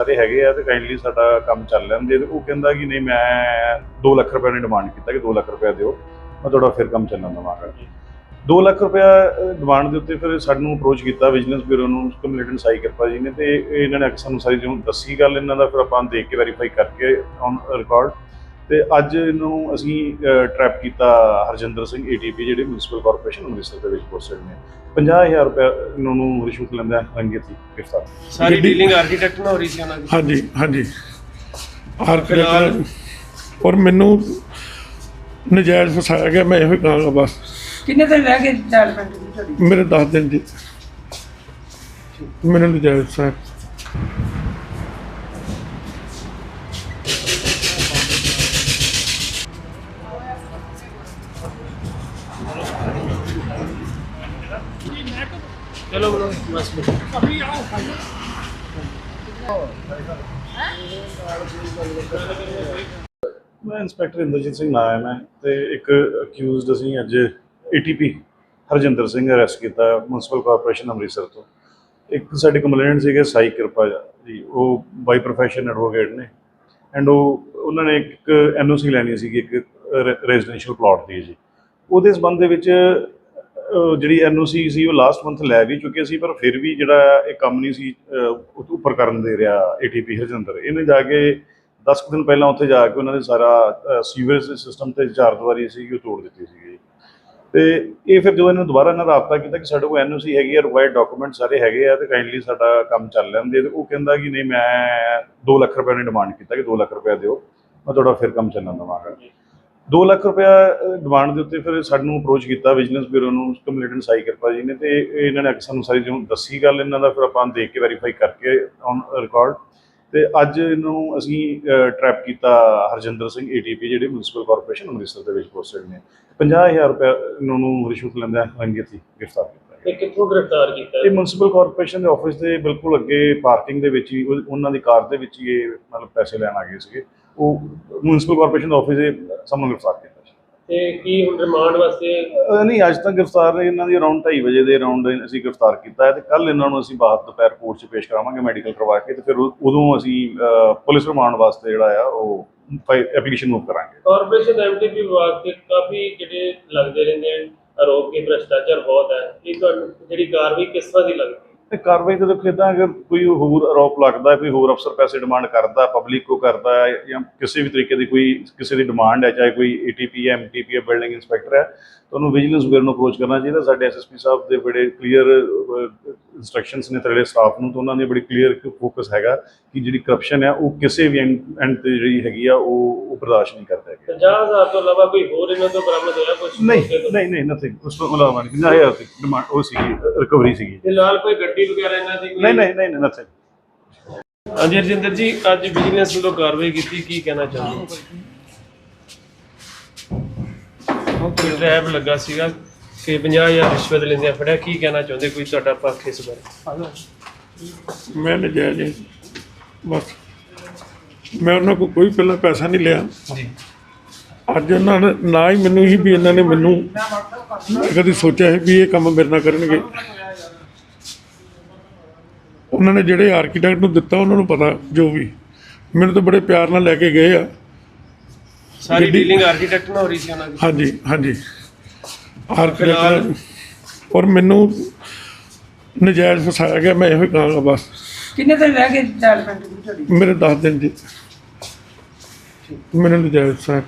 ਸਾਰੇ ਹੈਗੇ ਆ ਤੇ ਕਾਈਂਡਲੀ ਸਾਡਾ ਕੰਮ ਚੱਲ ਲੈਣ ਦੇ ਉਹ ਕਹਿੰਦਾ ਕਿ ਨਹੀਂ ਮੈਂ 2 ਲੱਖ ਰੁਪਏ ਨੇ ਡਿਮਾਂਡ ਕੀਤਾ ਕਿ 2 ਲੱਖ ਰੁਪਏ ਦਿਓ ਮੈਂ ਤੁਹਾਡਾ ਫਿਰ ਕੰਮ ਚੱਲਣ ਦੇਵਾਂਗਾ। 2 ਲੱਖ ਰੁਪਏ ਡਿਮਾਂਡ ਦੇ ਉੱਤੇ ਫਿਰ ਸਾਨੂੰ ਅਪਰੋਚ ਕੀਤਾ ਵਿਜੀਲੈਂਸ ਬਿਊਰੋ ਨੂੰ ਕੰਪਲੇਂਟੈਂਟ ਸਾਈ ਕਿਰਪਾ ਜੀ ਨੇ ਤੇ ਇਹ ਇਹਨਾਂ ਨੇ ਅਕਸਰ ਸਾਨੂੰ ਸਾਰੀ ਜਿਹਨੂੰ ਦੱਸੀ ਗੱਲ ਇਹਨਾਂ ਦਾ ਫਿਰ ਆਪਾਂ ਦੇਖ ਕੇ ਵੈਰੀਫਾਈ ਕਰਕੇ ਔਨ ਰਿਕਾਰਡ ਤੇ ਅੱਜ ਇਹਨੂੰ ਅਸੀਂ ਟਰੈਪ ਕੀਤਾ ਹਰਜਿੰਦਰ ਸਿੰਘ ਏਟੀਪੀ ਜਿਹੜੇ ਮਿਊਨਿਸਪਲ ਕਾਰਪੋਰੇਸ਼ਨ ਅੰਮ੍ਰਿਤਸਰ ਦੇ ਵਿੱਚ ਪੋਸਟਡ ਨੇ। 50000 ਰੁਪਏ ਇਹਨਾਂ ਨੂੰ ਰਿਸ਼ਵਤ ਲੈਂਦਾ ਰੰਗੇ ਸੀ ਗ੍ਰਿਫਤਾਰ। ਸਾਰੀ ਡੀਲਿੰਗ ਆਰਕੀਟੈਕਟ ਨਾਲ ਹੋ ਰਹੀ ਸੀ ਉਹਨਾਂ ਦੀ। ਹਾਂਜੀ ਹਾਂਜੀ। ਆਰਕੀਟੈਕਟ ਔਰ ਮੈਨੂੰ ਨਜਾਇਜ਼ ਫਸਾਇਆ ਗਿਆ ਮੈਂ ਇਹੋ ਹੀ ਕਹਾਂਗਾ ਬਸ। ਕਿੰਨੇ ਦਿਨ ਰਹਿ ਗਏ ਡਿਵੈਲਪਮੈਂਟ ਦੀ ਤੁਹਾਡੀ? ਮੇਰੇ 10 ਦਿਨ ਜੀ ਮੈਨੂੰ ਨਜਾਇਜ਼ ਫਸਾਇਆ। ਚਲੋ ਬਲੋ ਬਸ ਮੈਂ ਇੰਸਪੈਕਟਰ ਇੰਦਰਜੀਤ ਸਿੰਘ ਨਾਮ ਹੈ ਮੈਂ ਤੇ ਇੱਕ ਅਕਿਊਜ਼ਡ ਅਸੀਂ ਅੱਜ ਏਟੀਪੀ ਹਰਜਿੰਦਰ ਸਿੰਘ ਅਰੈਸਟ ਕੀਤਾ ਮਿਊਨਿਸਪਲ ਕਾਰਪੋਰੇਸ਼ਨ ਅੰਮ੍ਰਿਤਸਰ ਤੋਂ। ਇੱਕ ਸਾਡੇ ਕੰਪਲੇਨਟ ਸੀਗੇ ਸਾਈ ਕਿਰਪਾ ਜੀ ਉਹ ਬਾਈ ਪ੍ਰੋਫੈਸ਼ਨ ਐਡਵੋਕੇਟ ਨੇ। ਐਂਡ ਉਹ, ਉਹਨਾਂ ਨੇ ਇੱਕ ਐਨਓਸੀ ਲੈਣੀ ਸੀਗੀ, ਇੱਕ ਰੈਜ਼ੀਡੈਂਸ਼ੀਅਲ ਪਲਾਟ ਦੀ ਜੀ। ਉਹਦੇ ਸੰਬੰਧ ਦੇ ਵਿੱਚ ਜਿਹੜੀ ਐਨਓਸੀ ਸੀ ਉਹ ਲਾਸਟ ਮੰਥ ਲੈ ਵੀ ਚੁੱਕੇ ਸੀ, ਪਰ ਫਿਰ ਵੀ ਜਿਹੜਾ ਇਹ ਕੰਮ ਨਹੀਂ ਸੀ ਉੱਪਰ ਕਰਨ ਦੇ ਰਿਹਾ ਏਟੀਪੀ ਹਰਜਿੰਦਰ। ਇਹਨੇ ਜਾ ਕੇ 10 ਕੁ ਦਿਨ ਪਹਿਲਾਂ ਉੱਥੇ ਜਾ ਕੇ ਉਹਨਾਂ ਨੇ ਸਾਰਾ ਸੀਵਰੇਜ ਸਿਸਟਮ ਤੇ ਚਾਰ ਦੀਵਾਰੀ ਸੀ, ਉਹ ਤੋੜ ਦਿੱਤੀ ਸੀ ਤੇ ਇਹ ਫਿਰ ਜਦੋਂ ਇਹਨਾਂ ਦੁਬਾਰਾ ਇਹਨਾਂ ਰਾਬਤਾ ਕੀਤਾ ਕਿ ਸਾਡੇ ਕੋਲ ਐਨਓਸੀ ਹੈਗੀ ਆ ਰਿਕੁਆਇਰਡ ਡਾਕੂਮੈਂਟ ਸਾਰੇ ਹੈਗੇ ਆ ਤੇ ਕਾਈਂਡਲੀ ਸਾਡਾ ਕੰਮ ਚੱਲ ਲੈਂਦੇ ਤੇ ਉਹ ਕਹਿੰਦਾ ਕਿ ਨਹੀਂ ਮੈਂ 2 ਲੱਖ ਰੁਪਏ ਨੇ ਡਿਮਾਂਡ ਕੀਤਾ ਕਿ 2 ਲੱਖ ਰੁਪਏ ਦਿਓ, ਮੈਂ ਤੁਹਾਡਾ ਫਿਰ ਕੰਮ ਚੱਲਣ ਦੇਵਾਂਗਾ। 2 ਲੱਖ ਰੁਪਏ ਡਿਮਾਂਡ ਦੇ ਉੱਤੇ ਫਿਰ ਸਾਨੂੰ ਅਪਰੋਚ ਕੀਤਾ ਵਿਜੀਲੈਂਸ ਬਿਊਰੋ ਨੂੰ ਕੰਪਲੇਂਟੈਂਟ ਸਾਈ ਕਿਰਪਾ ਜੀ ਨੇ ਤੇ ਇਹ ਇਹਨਾਂ ਨੇ ਸਾਨੂੰ ਸਾਰੀ ਜਿਹਨੂੰ ਦੱਸੀ ਗੱਲ ਇਹਨਾਂ ਦਾ ਫਿਰ ਆਪਾਂ ਦੇਖ ਕੇ ਵੈਰੀਫਾਈ ਕਰਕੇ ਔਨ ਰਿਕਾਰਡ ਤੇ ਅੱਜ ਇਹਨੂੰ ਅਸੀਂ ਟਰੈਪ ਕੀਤਾ ਹਰਜਿੰਦਰ ਸਿੰਘ ਏਟੀਪੀ ਜਿਹੜੇ ਮਿਊਨਿਸਪਲ ਕਾਰਪੋਰੇਸ਼ਨ ਅੰਮ੍ਰਿਤਸਰ ਦੇ ਵਿੱਚ ਪੋਸਟਡ ਨੇ। 50000 ਰੁਪਏ ਇਹਨਾਂ ਨੂੰ ਰਿਸ਼ਵਤ ਲੈਂਦਾ ਰੰਗੇ ਸੀ ਗ੍ਰਿਫਤਾਰ ਕੀਤਾ। ਤੇ ਕਿੱਥੋਂ ਗ੍ਰਿਫਤਾਰ ਕੀਤਾ? ਇਹ ਮਿਊਨਿਸਪਲ ਕਾਰਪੋਰੇਸ਼ਨ ਦੇ ਆਫਿਸ ਦੇ ਬਿਲਕੁਲ ਅੱਗੇ ਪਾਰਕਿੰਗ ਦੇ ਵਿੱਚ ਹੀ ਉਹ- ਉਹਨਾਂ ਦੀ ਕਾਰ ਦੇ ਵਿੱਚ ਹੀ ਇਹ ਮਤਲਬ ਪੈਸੇ ਲੈਣ ਆ ਗਏ ਸੀਗੇ। ਉਹ ਮਿਊਨਿਸਪਲ ਕਾਰਪੋਰੇਸ਼ਨ ਦੇ ਆਫਿਸ ਦੇ ਸਾਹਮਣੇ ਗ੍ਰਿਫਤਾਰ ਕੀਤਾ ਸੀ। ਤੇ ਕੀ ਹੁਣ ਰਿਮਾਂਡ ਵਾਸਤੇ ਅਹ ਨਹੀਂ ਅੱਜ ਤੱਕ ਗ੍ਰਿਫਤਾਰ ਇਹਨਾਂ ਦੀ ਅਰਾਊਂਡ 2:30 ਵਜੇ ਦੇ ਅਰਾਊਂਡ ਅਸੀਂ ਗ੍ਰਿਫਤਾਰ ਕੀਤਾ ਹੈ ਤੇ ਕੱਲ ਇਹਨਾਂ ਨੂੰ ਅਸੀਂ ਬਾਅਦ ਦੁਪਹਿਰ ਕੋਰਟ 'ਚ ਪੇਸ਼ ਕਰਾਵਾਂਗੇ ਮੈਡੀਕਲ ਕਰਵਾ ਕੇ ਤੇ ਫਿਰ ਉਦੋਂ ਅਸੀਂ ਅਹ, ਪੁਲਿਸ ਰਿਮਾਂਡ ਵਾਸਤੇ ਜਿਹੜਾ ਆ ਉਹ ਐਪਲੀਕੇਸ਼ਨ ਮੂਵ ਕਰਾਂਗੇ। ਕਾਰਪੋਰੇਸ਼ਨ ਐਮਟੀਪੀ ਵਿਭਾਗ ਤੇ ਕਾਫੀ ਜਿਹੜੇ ਲੱਗਦੇ ਰਹਿੰਦੇ ਹਨ ਆਰੋਪ ਕਿ ਭ੍ਰਸ਼ਟਾਚਾਰ ਬਹੁਤ ਹੈ ਇਹ ਤੁਹਾਨੂੰ ਜਿਹੜੀ ਕਾਰਵਾਈ ਕਿਸ ਤਰ੍ਹਾਂ ਦੀ ਲੱਗਦੀ ਹੈ? ਤੇ ਕਾਰਵਾਈ ਤਾਂ ਦੇਖੋ ਇਦਾਂ ਅਗਰ ਕੋਈ ਹੋਰ ਆਰੋਪ ਲੱਗਦਾ, ਕੋਈ ਹੋਰ ਅਫਸਰ ਪੈਸੇ ਡਿਮਾਂਡ ਕਰਦਾ ਪਬਲਿਕ ਕੋ ਕਰਦਾ ਹੈ ਜਾਂ ਕਿਸੇ ਵੀ ਤਰੀਕੇ ਦੀ ਕੋਈ ਕਿਸੇ ਦੀ ਡਿਮਾਂਡ ਹੈ, ਚਾਹੇ ਕੋਈ ਏਟੀਪੀ ਹੈ ਐਮਟੀਪੀ ਹੈ ਬਿਲਡਿੰਗ ਇੰਸਪੈਕਟਰ ਹੈ, ਤਾਂ ਉਹਨੂੰ ਵਿਜੀਲੈਂਸ ਬਿਊਰੋ ਨੂੰ ਅਪਰੋਚ ਕਰਨਾ ਚਾਹੀਦਾ। ਸਾਡੇ ਐਸਐਸਪੀ ਸਾਹਿਬ ਦੇ ਬੜੇ ਕਲੀਅਰ ਇਨਸਟਰਕਸ਼ਨਸ ਨੇ ਤੇਰੇ ਸਟਾਫ ਨੂੰ ਤਾਂ ਉਹਨਾਂ ਨੇ ਬੜੀ ਕਲੀਅਰ ਫੋਕਸ ਹੈਗਾ ਕਿ ਜਿਹੜੀ ਕਰਪਸ਼ਨ ਹੈ ਉਹ ਕਿਸੇ ਵੀ ਐਂਡ ਤੇ ਜਿਹੜੀ ਹੈਗੀ ਆ ਉਹ ਉਹ ਬਰਦਾਸ਼ਤ ਨਹੀਂ ਕਰਦਾ ਹੈਗਾ। 50000 ਤੋਂ ਇਲਾਵਾ ਕੋਈ ਹੋਰ ਇਹਨਾਂ ਤੋਂ ਬਰਾਮਦ ਹੋਇਆ ਕੁਝ ਨਹੀਂ ਨਹੀਂ ਨਹੀਂ ਨਥਿੰਗ ਉਸ ਤੋਂ ਇਲਾਵਾ ਨਹੀਂ। 50000 ਦੀ ਡਿਮਾਂਡ ਉਹ ਸੀਗੀ ਰਿਕਵਰੀ ਸੀਗੀ। ਫਿਲਹਾਲ ਕੋਈ ਗੱਡੀ ਵਗੈਰਾ ਇਹਨਾਂ ਦੀ ਨਹੀਂ ਨਹੀਂ ਨਹੀਂ ਨਥਿੰਗ ਹਾਂਜੀ ਰਜਿੰਦਰ ਜੀ ਅੱਜ ਵਿਜੀਲੈਂਸ ਵੱਲੋਂ ਕਾਰਵਾਈ ਕੀਤੀ ਕੀ ਕਹਿਣਾ ਚਾਹੁੰਦੇ ਹੋ? ਕੋਈ ਟ੍ਰੈਪ ਲੱਗਾ ਸੀਗਾ। ਕਿ 50000 ਰਿਸ਼ਵਤ ਲੈਂਦੇ ਫੜਿਆ ਕੀ ਕਹਿਣਾ ਚਾਹੁੰਦੇ ਕੋਈ ਤੁਹਾਡਾ ਪੱਖ ਇਸ ਬਾਰੇ? ਮੈਂ ਨਜਾਇਜ਼ ਹੀ। ਬਸ। ਮੈਂ ਉਹਨਾਂ ਕੋਲ ਕੋਈ ਪਹਿਲਾਂ ਪੈਸਾ ਨਹੀਂ ਲਿਆ। ਜੀ। ਅੱਜ ਉਹਨਾਂ ਨੇ ਨਾ ਹੀ ਮੈਨੂੰ ਹੀ ਵੀ ਇਹਨਾਂ ਨੇ ਮੈਨੂੰ ਮੈਂ ਕਦੀ ਸੋਚਿਆ ਸੀ ਵੀ ਇਹ ਕੰਮ ਮੇਰੇ ਨਾਲ ਕਰਨਗੇ। ਉਹਨਾਂ ਨੇ ਜਿਹੜੇ ਆਰਕੀਟੈਕਟ ਨੂੰ ਦਿੱਤਾ ਉਹਨਾਂ ਨੂੰ ਪਤਾ ਜੋ ਵੀ। ਮੈਨੂੰ ਤਾਂ ਬੜੇ ਪਿਆਰ ਨਾਲ ਲੈ ਕੇ ਗਏ ਆ। ਸਾਰੀ ਡੀਲਿੰਗ ਆਰਕੀਟੈਕਟ ਨਾਲ ਹੋ ਰਹੀ ਸੀ ਉਹਨਾਂ ਦੀ। ਹਾਂਜੀ ਹਾਂਜੀ। ਫਿਲਹਾਲ- ਆਰਕੀਟੈਕਟ ਔਰ ਮੈਨੂੰ ਨਜਾਇਜ਼ ਫਸਾਇਆ ਗਿਆ ਮੈਂ ਇਹੋ ਹੀ ਕਹਾਂਗਾ ਬਸ। ਕਿੰਨੇ ਦਿਨ ਰਹਿ ਗਏ ਡਿਵੈਲਪਮੈਂਟ ਦੀ ਤੁਹਾਡੀ? ਮੇਰੇ 10 ਦਿਨ ਜੀ। ਮੈਨੂੰ ਨਜਾਇਜ਼ ਫਸਾਇਆ।